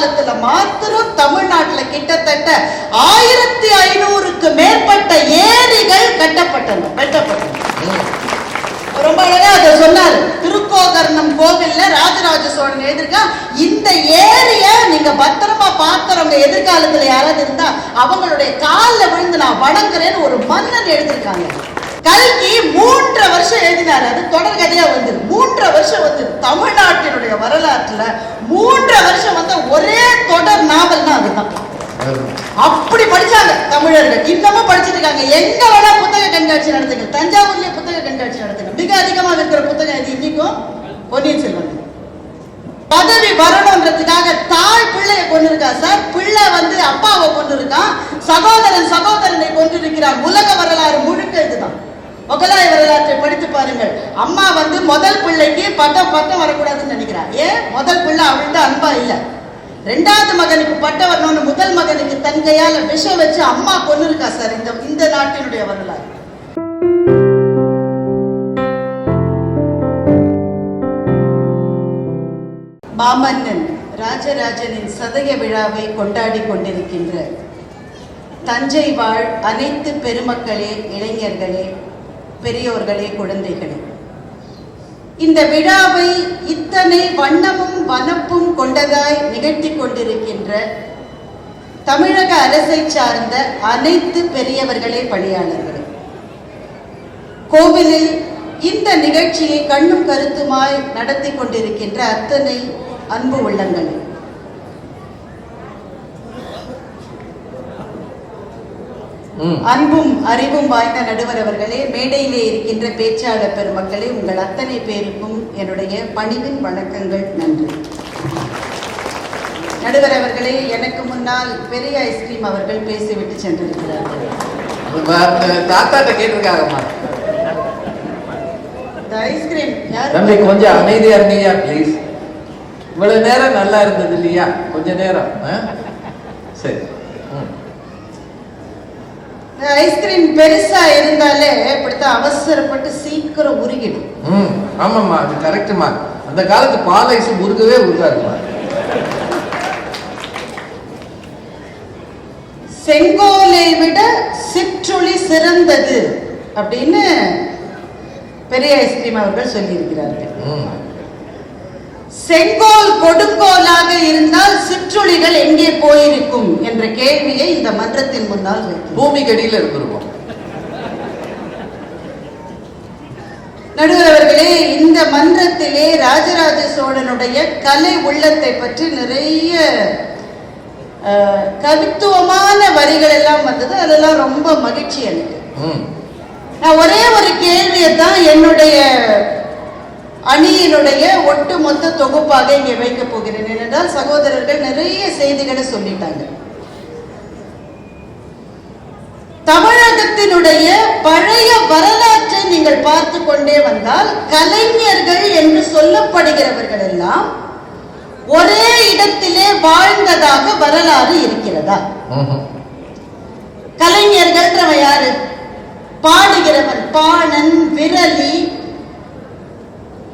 காலத்துல மாத்திரம் தமிழ்நாட்டுல கிட்டத்தட்ட ஆயிரத்தி ஐநூறுக்கு மேற்பட்ட ஏரிகள் கட்டப்பட்டன கட்டப்பட்டன. ரொம்ப அழகா அதை சொன்னாரு. திருக்கோகர்ணம் கோவில்ல ராஜராஜ சோழன் எழுதிருக்கா இந்த ஏரிய நீங்க பத்திரமா பாத்திரவங்க எதிர்காலத்துல யாராவது இருந்தா அவங்களுடைய கால்ல விழுந்து நான் வணங்குறேன்னு ஒரு மன்னன் எழுதியிருக்காங்க. கல்கி மூன்றரை வருஷம் எழுதினாரு. அது தொடர்கதையா வந்தது வந்து மூன்றரை வருஷம் வந்து தமிழ்நாட்டினுடைய வரலாற்றுல மூன்றரை வருஷம் வந்த ஒரே தொடர் நாவல்னா அதுதான். அப்படி படிச்சாங்க தமிழர்கள். இன்னமும் படிச்சுட்டு இருக்காங்க. எங்க வேணா புத்தக கண்காட்சி நடத்துங்க. தஞ்சாவூர்லயே புத்தக கண்காட்சி நடத்துங்க. மிக அதிகமா இருக்கிற புத்தகம் இது இன்னைக்கும் பொன்னியின் செல்வன். பதவி வரணுன்றதுக்காக தாய் பிள்ளைய கொண்டு இருக்கா சார்? பிள்ளை வந்து அப்பாவை கொண்டு இருக்கான் சகோதரன் சகோதரனை கொண்டு இருக்கிறார் உலக வரலாறு முழுக்க இதுதான். முகலாய வரலாற்றை படித்து பாருங்கள். அம்மா வந்து முதல் பிள்ளைக்கு பட்டம் பட்டம் வரக்கூடாதுன்னு நினைக்கிறா. ஏன்? முதல் பிள்ளை அவள்கிட்ட அன்பா இல்லை. ரெண்டாவது மகனுக்கு பட்டம் வரணும்னு முதல் மகனுக்கு தன் கையால விஷம் வச்சு அம்மா கொண்டு இருக்கா சார் இந்த இந்த நாட்டினுடைய வரலாறு. மாமன்னன் ராஜராஜனின் சதய விழாவை கொண்டாடி கொண்டிருக்கின்ற தஞ்சை வாழ் அனைத்து பெருமக்களே இளைஞர்களே பெரியோர்களே குழந்தைகளே. இந்த விழாவை இத்தனை வண்ணமும் வனப்பும் கொண்டதாய் நிகழ்த்தி கொண்டிருக்கின்ற தமிழக அரசை சார்ந்த அனைத்து பெரியவர்களே பணியாளர்களே. கோவிலில் இந்த நிகழ்ச்சியை கண்ணும் கருத்துமாய் நடத்தி கொண்டிருக்கின்ற அத்தனை அன்பு உள்ளங்களே. அன்பும் அறிவும் வாய்ந்த நடுவர் அவர்களே மேடையிலே இருக்கின்ற பேச்சாளர் பெருமக்களே உங்கள் அத்தனை பேருக்கும் என்னுடைய பணிவின் வணக்கங்கள். நன்றி. நடுவர் அவர்களே எனக்கு முன்னால் பெரிய ஐஸ்கிரீம் அவர்கள் பேசிவிட்டு சென்றிருக்கிறார்கள். தாத்தாட்ட கேட்டிருக்காங்கம்மா. ஐஸ்கிரீம் தம்பி கொஞ்சம் அமைதியா இருங்கய்யா ப்ளீஸ் இவ்வளவு நேரம் நல்லா இருந்தது இல்லையா? கொஞ்ச நேரம்? சரி. ம். ஐஸ்கிரீம் பெருசா இருந்தாலே இப்படித்தான் அவசரப்பட்டு சீக்கிரம் உருகிடும். ம் ஆமாம்மா அது கரெக்டுமா அந்த காலத்து பால் ஐஸ் உருகவே உருகாதுமா செங்கோலை விட சிற்றுளி சிறந்தது அப்படின்னு பெரிய ஐஸ்கிரீம் அவர்கள் சொல்லியிருக்கிறார்கள். செங்கோல் கொடுங்கோலாக இருந்தால் சிற்றுளிகள் எங்கே போயிருக்கும் என்ற கேள்வியை இந்த மன்றத்தின் முன்னால். பூமிக்கு அடியில் இருந்திருக்கும் நடுவர் அவர்களே இந்த மன்றத்திலே ராஜராஜ சோழனுடைய கலை உள்ளத்தை பற்றி நிறைய கவித்துவமான வரிகள் எல்லாம் வந்தது. அதெல்லாம் ரொம்ப மகிழ்ச்சி எனக்கு. நான் ஒரே ஒரு கேள்வியை தான் என்னுடைய அணியினுடைய ஒட்டுமொத்த தொகுப்பாக இங்கே வைக்க போகிறேன். ஏனென்றால் சகோதரர்கள் நிறைய செய்திகளை சொல்லிட்டாங்க. தமிழகத்தினுடைய பழைய வரலாற்றை நீங்கள் பார்த்து கொண்டே வந்தால் கலைஞர்கள் என்று சொல்லப்படுகிறவர்கள் எல்லாம் ஒரே இடத்திலே வாழ்ந்ததாக வரலாறு இருக்கிறதா. கலைஞர்கள்ன்றவன் யாரு? பாடுகிறவன் பாணன் விரலி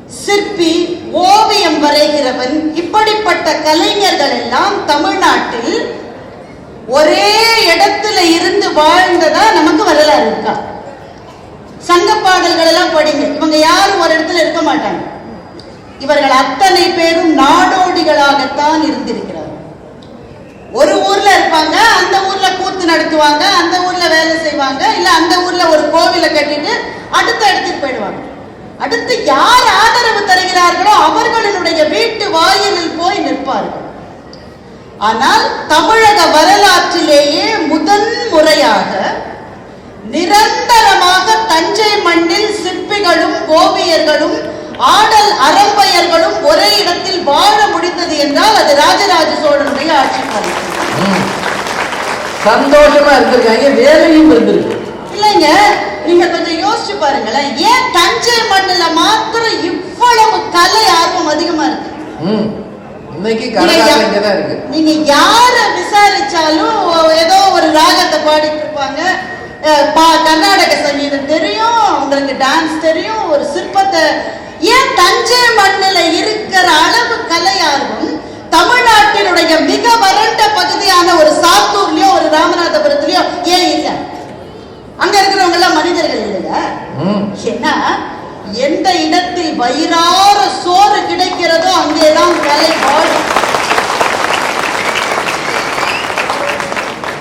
சிற்பி ஓவியம் வரைகிறவன் இப்படிப்பட்ட கலைஞர்கள் எல்லாம் தமிழ்நாட்டில் ஒரே இடத்துல இருந்து வாழ்ந்ததா நமக்கு வரலாறு இருக்கா? சங்க பாடல்கள் எல்லாம் படிங்க. இவங்க யாரும் ஒரு இடத்துல இருக்க மாட்டாங்க. இவர்கள் அத்தனை பேரும் நாடோடிகளாகத்தான் இருந்திருக்கிறார்கள். ஒரு ஊர்ல இருப்பாங்க அந்த ஊர்ல கூத்து நடத்துவாங்க அந்த ஊர்ல வேலை செய்வாங்க இல்ல அந்த ஊர்ல ஒரு கோவிலை கட்டிட்டு அடுத்த இடத்துக்கு போயிடுவாங்க. அடுத்து யார் ஆதரவு தருகிறார்களோ அவர்களுடைய வீட்டு வாயிலில் போய் நிற்பார்கள். ஆனால் தமிழக வரலாற்றிலேயே முதன் முறையாக நிரந்தரமாக தஞ்சை மண்ணில் சிற்பிகளும் ஓவியர்களும் ஆடல் அரம்பையர்களும் ஒரே இடத்தில் வாழ முடிந்தது என்றால் அது ராஜராஜ சோழனுடைய ஆட்சி காலம். சந்தோஷமா இருந்திருக்காங்க வேலையும் இருந்திருக்கு. இல்லைங்க. நீங்க கொஞ்சம் யோசிச்சு பாருங்களேன். ஏன் தஞ்சை மண்ணுல மாத்திரம் இவ்வளவு கலை ஆர்வம் அதிகமா இருக்கு? இன்னைக்கு நீங்க இருக்கு. யார விசாரிச்சாலும் ஏதோ ஒரு ராகத்தை பாடிட்டு இருப்பாங்க. கர்நாடக சங்கீதம் தெரியும் உங்களுக்கு டான்ஸ் தெரியும் ஒரு சிற்பத்தை. ஏன் தஞ்சை மண்ணில் இருக்கிற அளவு கலை ஆர்வம் தமிழ்நாட்டினுடைய மிக வறண்ட பகுதியான ஒரு சாத்தூர்லயோ ஒரு ராமநாதபுரத்துலயோ ஏன் இல்ல? அங்க இருக்கிறவங்க எல்லாம் மனிதர்கள் இல்லைங்க. ம். ஏன்னா எந்த இடத்தில் வயிறார சோறு கிடைக்கிறதோ அங்கேதான் கலை வாழும்.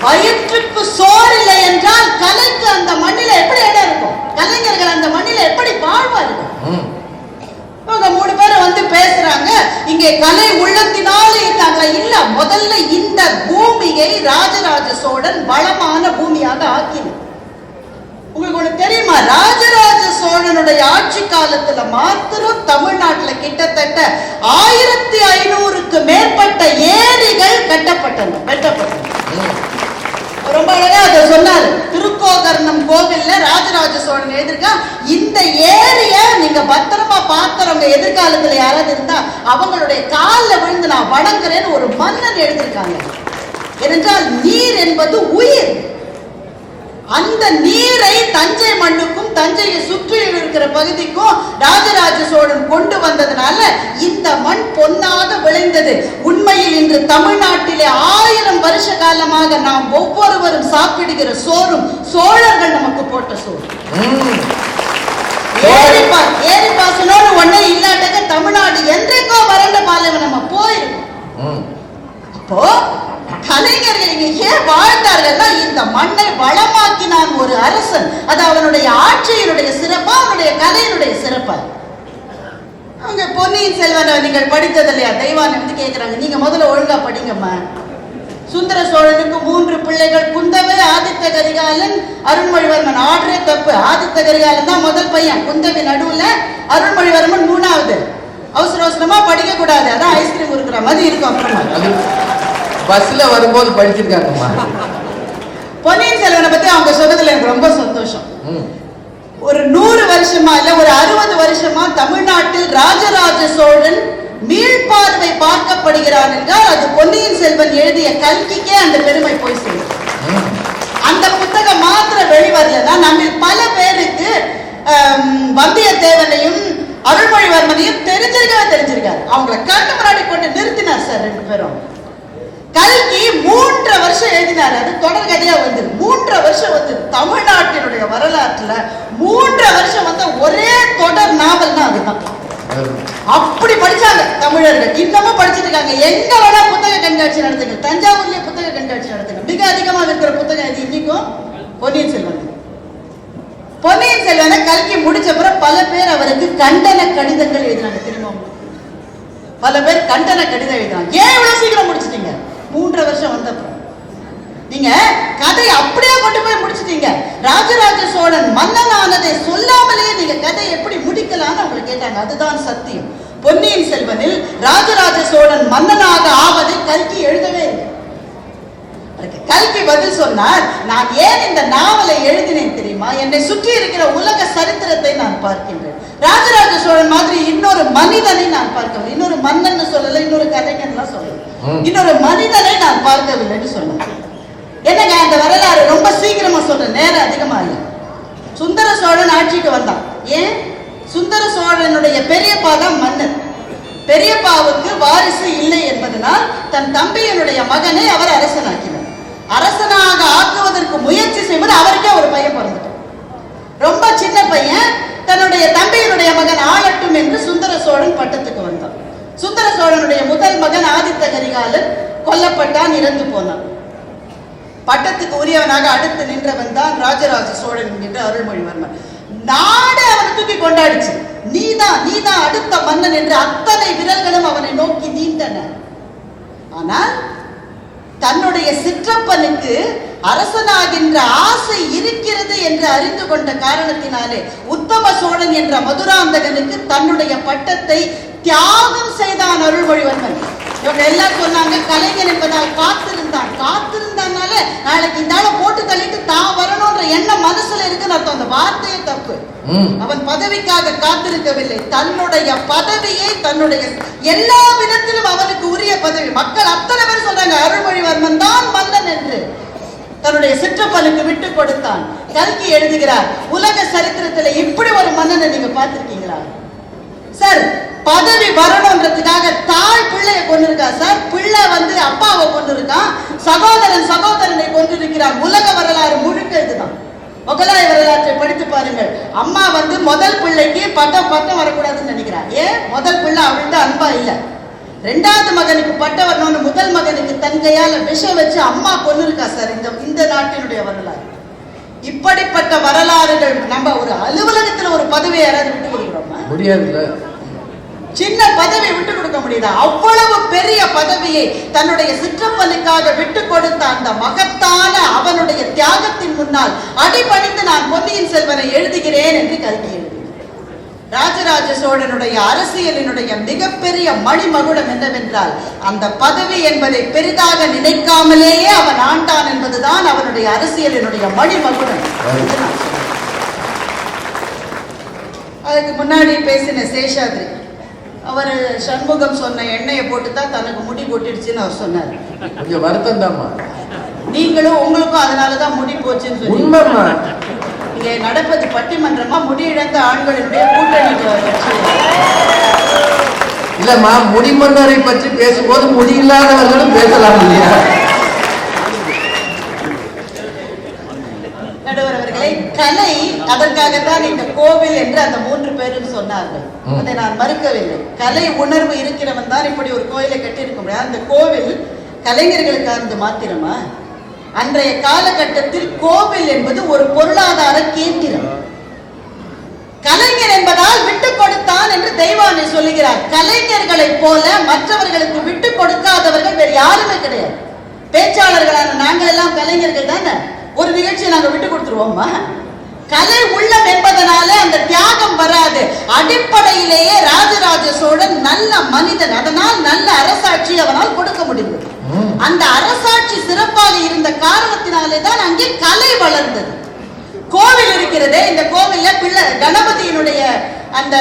வயிற்றுக்கு சோறு இல்லை என்றால் கலைக்கு அந்த மண்ணில எப்படி இடம் இருக்கும்? கலைஞர்கள் அந்த மண்ணில எப்படி வாழ்வார்கள்? இவங்க மூணு பேரும் வந்து பேசுறாங்க இங்கே கலை உள்ளத்தினால இருக்காங்க இல்ல. முதல்ல இந்த பூமியை ராஜராஜ சோழன் வளமான பூமியாக ஆக்கினார். உங்களுக்கு ஒண்ணு தெரியுமா? ராஜராஜ சோழனுடைய ஆட்சி காலத்துல மாத்திரம் தமிழ்நாட்டுல கிட்டத்தட்ட ஆயிரத்தி ஐநூறுக்கு மேற்பட்ட ஏரிகள் கட்டப்பட்டன கட்டப்பட்டன. ரொம்ப அழகா அதை சொன்னாரு. திருக்கோகர்ணம் கோவில்ல ராஜராஜ சோழன் எழுதிருக்கா இந்த ஏரிய நீங்க பத்திரமா பாத்திரவங்க எதிர்காலத்துல யாராவது இருந்தா அவங்களுடைய காலில் விழுந்து நான் வணங்குறேன்னு ஒரு மன்னன் எழுதியிருக்காங்க. ஏனென்றால் நீர் என்பது உயிர். அந்த நீரை தஞ்சை மண்ணுக்கும் தஞ்சையை சுற்றியில் இருக்கிற பகுதிக்கும் ராஜராஜ சோழன் கொண்டு வந்ததுனால இந்த மண் பொன்னாக விளைந்தது. உண்மையில் இன்று தமிழ்நாட்டிலே ஆயிரம் வருஷ காலமாக நாம் ஒவ்வொருவரும் சாப்பிடுகிற சோறும் சோழர்கள் நமக்கு போட்ட சோறு. ம் ஏரி பா ஏரி பாசனோடு ஒண்ணே இல்லாட்டக்க தமிழ்நாடு என்றைக்கோ வறண்ட பாலைவனம் நம்ம போயிருக்கோம் அப்போ கலைஞர்கள் ஏன் வாழ்ந்தார்கள்னா இந்த மண்ணை வளமாக்கினான் ஒரு அரசன். அது அவனுடைய ஆட்சியினுடைய சிறப்பா அவனுடைய கலையினுடைய சிறப்பா. அவங்க பொன்னியின் செல்வனை நீங்கள் படித்தது இல்லையா? தெய்வான் வந்து கேட்கிறாங்க. நீங்க முதல்ல ஒழுங்கா படிங்கம்மா. சுந்தர சோழனுக்கு மூன்று பிள்ளைகள் குந்தவை ஆதித்த கரிகாலன் அருண்மொழிவர்மன். ஆர்டரே தப்பு ஆதித்த கரிகாலன் தான் முதல் பையன். குந்தவை நடுவுல அருண்மொழிவர்மன் மூணாவது. அவசர அவசரமா படிக்க கூடாது அதான் ஐஸ்கிரீம் கொடுக்குற மாதிரி இருக்கும் அப்புறமா. பஸ்ல வரும்போது படிச்சிருக்காங்கம்மா. பொன்னியின் செல்வனை பத்தி அவங்க சொன்னதுல எனக்கு ரொம்ப சந்தோஷம். ஒரு நூறு வருஷமா இல்ல ஒரு அறுபது வருஷமா தமிழ்நாட்டில் ராஜராஜ சோழன் மீள்பார்வை பார்க்கப்படுகிறான் என்றால் அது பொன்னியின் செல்வன் எழுதிய கல்கிக்கே அந்த பெருமை போய் சேரும். அந்த புத்தகம் மாத்திரம் வெளிவரலன்னா நம்மில் பல பேருக்கு வந்தியத்தேவனையும் அருள்மொழிவர்மனையும் தெரிஞ்சிருக்கவே தெரிஞ்சிருக்காரு. அவங்கள கண்ணு முன்னாடி கொண்டு நிறுத்தினார் சார் ரெண்டு பேரும். கல்கி மூன்றரை வருஷம் எழுதினார். அது தொடர்கதையா வந்து மூன்றரை வருஷம் வந்து தமிழ்நாட்டினுடைய வரலாற்றுல மூன்றரை வருஷம் வந்த ஒரே தொடர் நாவல்னா அதுதான் அது. அப்படி படிச்சாங்க தமிழர்கள். இன்னமும் படிச்சிட்டு இருக்காங்க எங்க வேணா புத்தக கண்காட்சி நடத்துங்க. தஞ்சாவூர்லயே புத்தக கண்காட்சி நடத்துங்க. மிக அதிகமா இருக்கிற புத்தகம் இது இன்னைக்கும் பொன்னியின் செல்வன். பொன்னியின் செல்வனை கல்கி முடிச்ச பிறகு பல பேர் அவருக்கு கண்டன கடிதங்கள் எழுதினாங்க. திரும்ப பல பேர் கண்டன கடிதம் எழுதினாங்க. ஏன் இவ்வளவு சீக்கிரம் முடிச்சிட்டீங்க? மூன்றரை வருஷம் வந்தப்போ நீங்க கதை அப்படியே கொண்டு போய் முடிச்சிட்டீங்க. ராஜராஜ சோழன் மன்னன் ஆனதை சொல்லாமலேயே நீங்க கதை எப்படி முடிக்கலாம்னு அவங்க கேட்டாங்க. அதுதான் சத்தியம். பொன்னியின் செல்வனில் ராஜராஜ சோழன் மன்னனாக ஆவதை கல்கி எழுதவே இல்லை. அதுக்கு கல்கி பதில் சொன்னார் நான் ஏன் இந்த நாவலை எழுதினேன் தெரியுமா? என்னை சுற்றி இருக்கிற உலக சரித்திரத்தை நான் பார்க்கின்றேன். ராஜராஜ சோழன் மாதிரி இன்னொரு மனிதனை நான் பார்க்கவில்லை இன்னொரு மன்னன் சொல்லல இன்னொரு கலைஞன்லாம் சொல்லல. இன்னொரு மனிதனை நான் பார்க்கவில்லைன்னு சொன்னேன் என்னங்க அந்த வரலாறு ரொம்ப சீக்கிரமா சொல்றேன். நேரம் அதிகமா இல்லை சுந்தர சோழன் ஆட்சிக்கு வந்தான். ஏன்? சுந்தர சோழனுடைய பெரியப்பா தான் மன்னர். பெரியப்பாவுக்கு வாரிசு இல்லை என்பதனால் தன் தம்பியினுடைய மகனை அவர் அரசனாக்கினார் அரசனாக ஆக்குவதற்கு முயற்சி செய்வது அவருக்கே ஒரு பையன் பிறந்துட்டான் ரொம்ப சின்ன பையன் தன்னுடைய தம்பியினுடைய மகன் ஆளட்டும் என்று சுந்தர சோழன் பட்டத்துக்கு வந்தான். சுந்தர சோழனுடைய முதல் மகன் ஆதித்த கரிகாலன் கொல்லப்பட்டான் இறந்து போனான். பட்டத்துக்கு உரியவனாக அடுத்து நின்றவன் தான் ராஜராஜ சோழன் என்கின்ற அருள்மொழிவர்மன் நாடு அவனை தூக்கி கொண்டாடிச்சு. நீதான் நீதான் அடுத்த மன்னன் என்று அத்தனை விரல்களும் அவனை நோக்கி நீந்தன. ஆனால் தன்னுடைய சிற்றப்பனுக்கு அரசனாகின்ற ஆசை இருக்கிறது என்று அறிந்து கொண்ட காரணத்தினாலே உத்தம சோழன் என்ற மதுராந்தகனுக்கு தன்னுடைய பட்டத்தை தியாகம் செய்தான் அருள்மொழிவர்மன். இவங்க எல்லாம் சொன்னாங்க கலைஞன் என்பதால் காத்திருந்தான். காத்திருந்தானால நாளைக்கு இந்த ஆளை போட்டு தள்ளிட்டு தான் வரணும்ன்ற எண்ணம் மனசுல இருக்குன்னு அர்த்தம். அந்த வார்த்தையே தப்பு. அவன் பதவிக்காக காத்திருக்கவில்லை. தன்னுடைய பதவியை தன்னுடைய எல்லா விதத்திலும் அவனுக்கு உரிய பதவி. மக்கள் அத்தனை பேர் சொல்றாங்க அருள்மொழிவர்மன் தான் மன்னன் என்று. தன்னுடைய சிற்றப்பனுக்கு விட்டு கொடுத்தான். கல்கி எழுதுகிறார் உலக சரித்திரத்துல இப்படி ஒரு மன்னனை நீங்க பார்த்திருக்கீங்களா? சார் பதவி வரணுன்றதுக்காக தாய் பிள்ளைய கொண்டிருக்காரு இருக்கா சார் பிள்ளை வந்து அப்பாவை கொண்டு இருக்கான் சகோதரன் சகோதரனை கொண்டு இருக்கிறான் உலக வரலாறு முழுக்க இதுதான். முகலாய வரலாற்றை படித்து பாருங்கள். அம்மா வந்து முதல் பிள்ளைக்கு பட்டம் பட்டம் வரக்கூடாதுன்னு நினைக்கிறான் ஏன் முதல் பிள்ளை அவள்கிட்ட அன்பா இல்லை. ரெண்டாவது மகனுக்கு பட்டம் வரணும்னு முதல் மகனுக்கு தன் கையால விஷம் வச்சு அம்மா கொண்டு இருக்கா சார் இந்த இந்த நாட்டினுடைய வரலாறு. இப்படிப்பட்ட வரலாறுகள் நம்ம ஒரு அலுவலகத்துல ஒரு பதவியை யாராவது விட்டு கொடுக்குறோமா? முடியாது சின்ன பதவி விட்டு கொடுக்க முடியுதா? அவ்வளவு பெரிய பதவியை தன்னுடைய சிற்றப்பனுக்காக விட்டு கொடுத்த அந்த மகத்தான அவனுடைய தியாகத்தின் முன்னால் அடிபணிந்து நான் பொன்னியின் செல்வனை எழுதுகிறேன் என்று கல்வி ராஜராஜ சோழனுடைய அரசியலினுடைய மிகப்பெரிய மணிமகுடம் என்னவென்றால் அந்த பதவி என்பதை பெரிதாக நினைக்காமலேயே அவன் ஆண்டான் என்பதுதான் அவனுடைய அரசியலினுடைய மணிமகுடம். அதுக்கு முன்னாடி பேசின சேஷாத்ரி அவர் சண்முகம் சொன்ன எண்ணெயை போட்டு தான் தனக்கு முடி கொட்டிடுச்சுன்னு அவர் சொன்னார். கொஞ்சம் வருத்தம் தாம்மா நீங்களும் உங்களுக்கும் அதனால தான் முடி போச்சுன்னு சொல்லி இங்கே நடப்பது பட்டிமன்றமா? முடி இழந்த ஆண்களினுடைய கூட்டணி இல்லம்மா முடிமன்னரை பற்றி பேசும்போது முடியில்லாதவர்களும் பேசலாம் இல்லையா நடுவர் அவர்களே கலை அதற்காகத்தான் இந்த கோவில் என்று அந்த மூன்று பேரும் சொன்னார்கள். அதை நான் மறுக்கவில்லை. கலை உணர்வு இருக்கிறவன் தான் இப்படி ஒரு கோயிலை கட்டியிருக்க முடியாது அந்த கோவில் கலைஞர்களுக்கானது மாத்திரமா? அன்றைய காலகட்டத்தில் கோவில் என்பது ஒரு பொருளாதார கேந்திரம். கலைஞர் என்பதால் விட்டு கொடுத்தான் என்று தெய்வானை சொல்லுகிறார். கலைஞர்களைப் போல மற்றவர்களுக்கு விட்டு கொடுக்காதவர்கள் வேறு யாருமே கிடையாது. பேச்சாளர்களான நாங்கள் எல்லாம் கலைஞர்கள் தானே? ஒரு நிகழ்ச்சியை நாங்க விட்டு கொடுத்துருவோமா? கலை உள்ளம் என்பதனால அந்த தியாகம் வராது. அடிப்படையிலேயே ராஜராஜ சோழன் நல்ல மனிதன். அதனால் நல்ல அரசாட்சி அவனால் கொடுக்க முடிந்தது. அந்த அரசாட்சி சிறப்பாக இருந்த காரணத்தினாலே தான் அங்கே கலை வளர்ந்தது. கோவில் இருக்கிறதே இந்த கோவில்ல பிள்ளை கணபதியினுடைய அந்த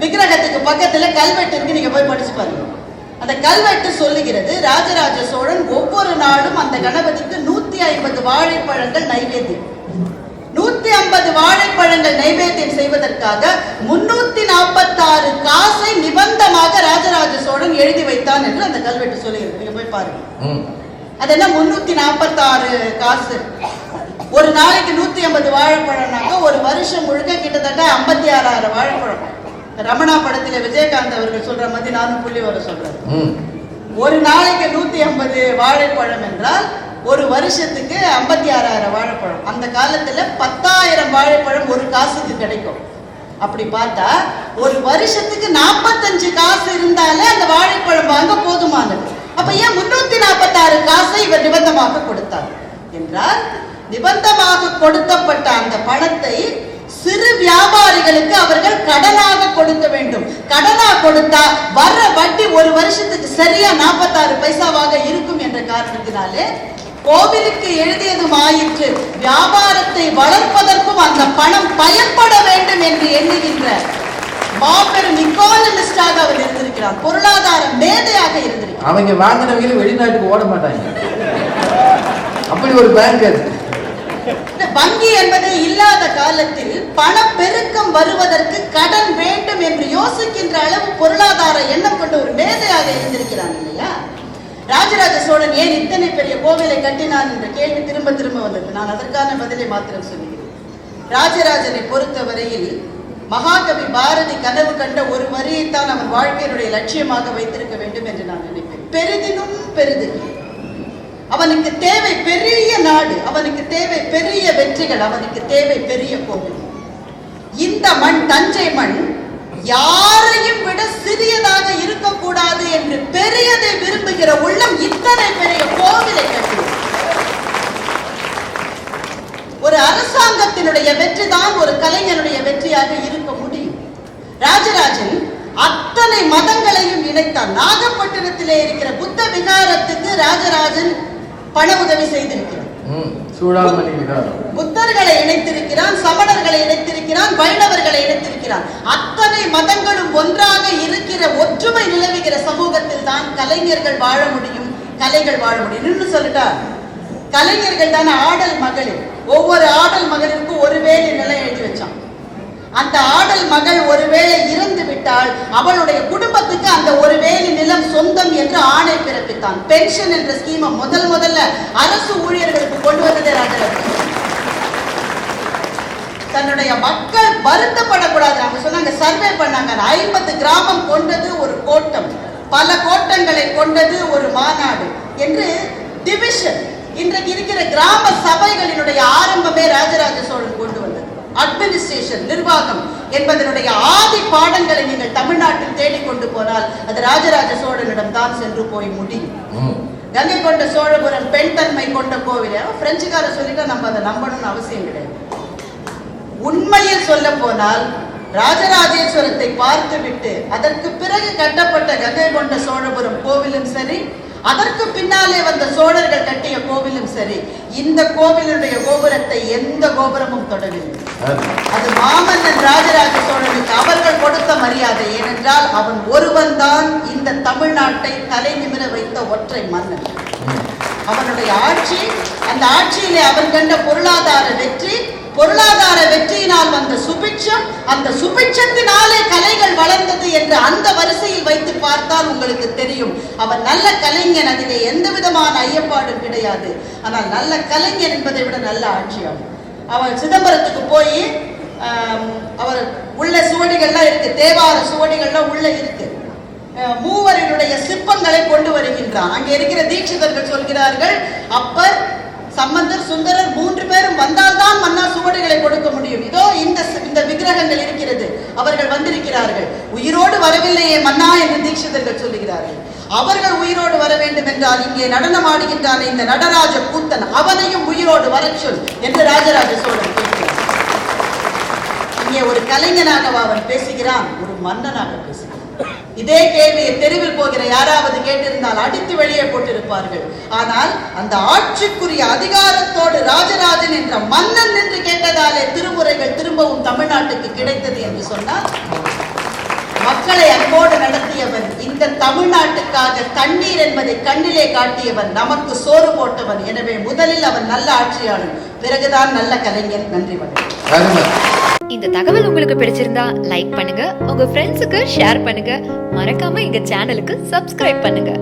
விக்கிரகத்துக்கு பக்கத்துல கல்வெட்டு இருக்கு நீங்க போய் படிச்சு பாருங்க. அந்த கல்வெட்டு சொல்லுகிறது ராஜராஜ சோழன் ஒவ்வொரு நாளும் அந்த கணபதிக்கு நூத்தி ஐம்பது வாழைப்பழங்கள் நைவேத்தியம். நூத்தி ஐம்பது வாழைப்பழங்கள் நைவேத்தியம் செய்வதற்காக முன்னூத்தி நாற்பத்தாறு காசை நிபந்தமாக ராஜராஜ சோழன் எழுதி வைத்தான் என்று அந்த கல்வெட்டு சொல்லுகிறது. நீங்க போய் பாருங்க. அது என்ன? முன்னூத்தி நாற்பத்தாறு காசு. ஒரு நாளைக்கு நூத்தி ஐம்பது வாழைப்பழம்னாக்க ஒரு வருஷம் முழுக்க கிட்டத்தட்ட ஐம்பத்தி ஆறாயிரம் வாழைப்பழம். ரமணா படத்துல விஜயகாந்த் அவர்கள் சொல்ற மாதிரி நானும் புள்ளி வர சொல்றேன். ஒரு நாளைக்கு நூத்தி ஐம்பது வாழைப்பழம் என்றால் ஒரு வருஷத்துக்கு ஐம்பத்தி ஆறாயிரம் வாழைப்பழம். அந்த காலத்துல பத்தாயிரம் வாழைப்பழம் ஒரு காசுக்கு கிடைக்கும். அப்படி பார்த்தா ஒரு வருஷத்துக்கு நாற்பத்தஞ்சு காசு இருந்தாலே அந்த வாழைப்பழம் வாங்க போதுமானது. அப்ப ஏன் முன்னூத்தி நாற்பத்தாறு காசை இவர் நிபந்தமாக கொடுத்தார்? என்றால் நிபந்தமாக கொடுத்தப்பட்ட அந்த பணத்தை சிறு வியாபாரிகளுக்கு அவர்கள் கடனாக கொடுக்க வேண்டும். கடனா கொடுத்தா வர்ற வட்டி ஒரு வருஷத்துக்கு சரியா நாற்பத்தாறு பைசாவாக இருக்கும் என்ற காரணத்தினாலே கோவிலுக்கு எழுதியதும் ஆயிற்று வியாபாரத்தை வளர்ப்பதற்கும் அந்த பணம் பயன்பட வேண்டும் என்று எண்ணுகின்ற மாபெரும் இக்கானமிஸ்டாக அவர் இருந்திருக்கிறார். பொருளாதார மேதையாக இருந்திருக்கிறார். அவங்க வாங்கினவங்களும் வெளிநாட்டுக்கு ஓட மாட்டாங்க. அப்படி ஒரு பேங்க் இந்த வங்கி என்பது இல்லாத காலத்தில் பணப்பெருக்கம் வருவதற்கு கடன் வேண்டும் என்று யோசிக்கின்ற அளவு பொருளாதார எண்ணம் கொண்ட ஒரு மேதையாக இருந்திருக்கிறான் இல்லையா? ராஜராஜ சோழன் ஏன் இத்தனை பெரிய கோவிலை கட்டினான் என்ற கேள்வி திரும்ப திரும்ப வந்தது. நான் அதற்கான பதிலை மாத்திரம் சொல்கிறேன் ராஜராஜனை பொறுத்தவரையில் மகாகவி பாரதி கனவு கண்ட ஒரு வரியைத்தான் அவன் வாழ்க்கையினுடைய லட்சியமாக வைத்திருக்க வேண்டும் என்று நான் நினைப்பேன். பெரிதினும் பெரிது. அவனுக்கு தேவை பெரிய நாடு அவனுக்கு தேவை பெரிய வெற்றிகள் அவனுக்கு தேவை பெரிய கோவில். இந்த மண் தஞ்சை மண் யாரையும் விட சிறியதாக இருக்கக்கூடாது என்று பெரிய விரும்புகிற உள்ளம் இத்தனை பெரிய கோவிலை கட்டி. ஒரு அரசாங்கத்தினுடைய வெற்றி தான் ஒரு கலைஞனுடைய வெற்றியாக இருக்க முடியும். ராஜராஜன் அத்தனை மதங்களையும் இணைத்தார் நாகப்பட்டினத்திலே இருக்கிற புத்த விகாரத்துக்கு ராஜராஜன் பண உதவி செய்திருக்கிறார். சூடாமணி புத்தர்களை இணைத்திருக்கிறான் சமணர்களை இணைத்திருக்கிறான் வைணவர்களை இணைத்திருக்கிறான். அத்தனை மதங்களும் ஒன்றாக இருக்கிற ஒற்றுமை நிலவுகிற சமூகத்தில் தான் கலைஞர்கள் வாழ முடியும். கலைகள் வாழ முடியும். இன்னும் சொல்லட்டா கலைஞர்கள் தானே ஆடல் மகளிர். ஒவ்வொரு ஆடல் மகளிருக்கும் ஒரு வேலை நிலை எழுதி வச்சான். அந்த ஆடல் மகள் ஒருவேளை இறந்து விட்டால் அவளுடைய குடும்பத்துக்கு அந்த ஒரு வேலி நிலம் சொந்தம் என்று ஆணை பிறப்பித்தான். பென்ஷன் என்ற ஸ்கீமை முதல் முதல்ல அரசு ஊழியர்களுக்கு கொண்டு வந்ததே ராஜரத்னம் தன்னுடைய மக்கள் வருத்தப்படக்கூடாது. அவங்க சொன்னாங்க சர்வே பண்ணாங்க. ஐம்பது கிராமம் கொண்டது ஒரு கோட்டம். பல கோட்டங்களை கொண்டது ஒரு மாநாடு. என்று டிவிஷன் இன்றைக்கு இருக்கிற கிராம சபைகளினுடைய ஆரம்பமே ராஜராஜ சோழன் கொண்டு அட்மினிஸ்ட்ரேஷன் நிர்வாகம் என்பதனுடைய ஆதி பாடங்களை நீங்கள் தமிழ்நாட்டில் தேடிக் கொண்டு போனால் அது ராஜராஜ சோழனிடம் தான் சென்று போய் முடியும். கங்கை கொண்ட சோழபுரம் பெண் தன்மை கொண்ட கோவில். பிரெஞ்சுக்கார சொல்லிட்டா நம்ம அதை நம்பணும்னு அவசியம் கிடையாது. உண்மையில் சொல்ல போனால் ராஜராஜேஸ்வரத்தை பார்த்துவிட்டு அதற்கு பிறகு கட்டப்பட்ட கங்கை கொண்ட சோழபுரம் கோவிலும் சரி அதற்கு பின்னாலே வந்த சோழர்கள் கட்டிய கோவிலும் சரி இந்த கோவிலுடைய கோபுரத்தை எந்த கோபுரமும் தொடவில்லை அது. மாமன்னன் ராஜராஜ சோழனுக்கு அவர்கள் கொடுத்த மரியாதை ஏனென்றால் அவன் ஒருவன் தான் இந்த தமிழ்நாட்டை தலை நிமிர வைத்த ஒற்றை மன்னன். அவனுடைய ஆட்சி அந்த ஆட்சியிலே அவன் கண்ட பொருளாதார வெற்றி பொருளாதார வெற்றியினால் வந்த சுபிட்சம் அந்த சுபிட்சத்தினாலே கலைகள் வளர்ந்தது என்று அந்த வரிசையில் வைத்து பார்த்தால் உங்களுக்கு தெரியும். அவன் நல்ல கலைஞன் அதிலே எந்த விதமான ஐயப்பாடும் கிடையாது. ஆனால் நல்ல கலைஞன் என்பதை விட நல்ல ஆட்சியாகும் அவன் சிதம்பரத்துக்கு போய் அவர் உள்ள சுவடிகள்லாம் இருக்கு தேவார சுவடிகள்லாம் உள்ள இருக்கு. மூவரினுடைய சிற்பங்களை கொண்டு வருகின்றான் அங்கே இருக்கிற தீட்சிதர்கள் சொல்கிறார்கள் அப்பர் சம்பந்தர் சுந்தரர் மூன்று பேரும் வந்தால்தான் மன்னா சுவடுகளை கொடுக்க முடியும். இதோ இந்த இந்த விக்கிரகங்கள் இருக்கிறது. அவர்கள் வந்திருக்கிறார்கள். உயிரோடு வரவில்லையே மன்னா என்று தீட்சிதர்கள் சொல்லுகிறார்கள். அவர்கள் உயிரோடு வர வேண்டும் என்றால் இங்கே நடனம் ஆடுகின்றான இந்த நடராஜ கூத்தன் அவனையும் உயிரோடு வர சொல் என்று ராஜராஜ சோழன் இங்கே ஒரு கலைஞனாக அவன் பேசுகிறான். ஒரு மன்னனாக பேசுகிறான். இதே கேள்வியை தெருவில் போகிற யாராவது கேட்டிருந்தால் அடித்து வெளியே போட்டிருப்பார்கள். ஆனால் அந்த ஆட்சிக்குரிய அதிகாரத்தோடு ராஜராஜன் என்ற மன்னன் என்று கேட்டதாலே திருமுறைகள் திரும்பவும் தமிழ்நாட்டுக்கு கிடைத்தது என்று சொன்னால் மக்களை அன்போடு நடத்தியவன் இந்த தமிழ்நாட்டுக்காக கண்ணீர் என்பதை கண்ணிலே காட்டியவன் நமக்கு சோறு போட்டவன். எனவே முதலில் அவன் நல்ல ஆட்சியாளன். பிறகுதான் நல்ல கலைஞன். நன்றி வணக்கம். இந்த தகவல் உங்களுக்கு பிடிச்சிருந்தா லைக் பண்ணுங்க. உங்க ஃப்ரெண்ட்ஸுக்கு ஷேர் பண்ணுங்க. மறக்காம எங்க சேனலுக்கு சப்ஸ்கிரைப் பண்ணுங்க.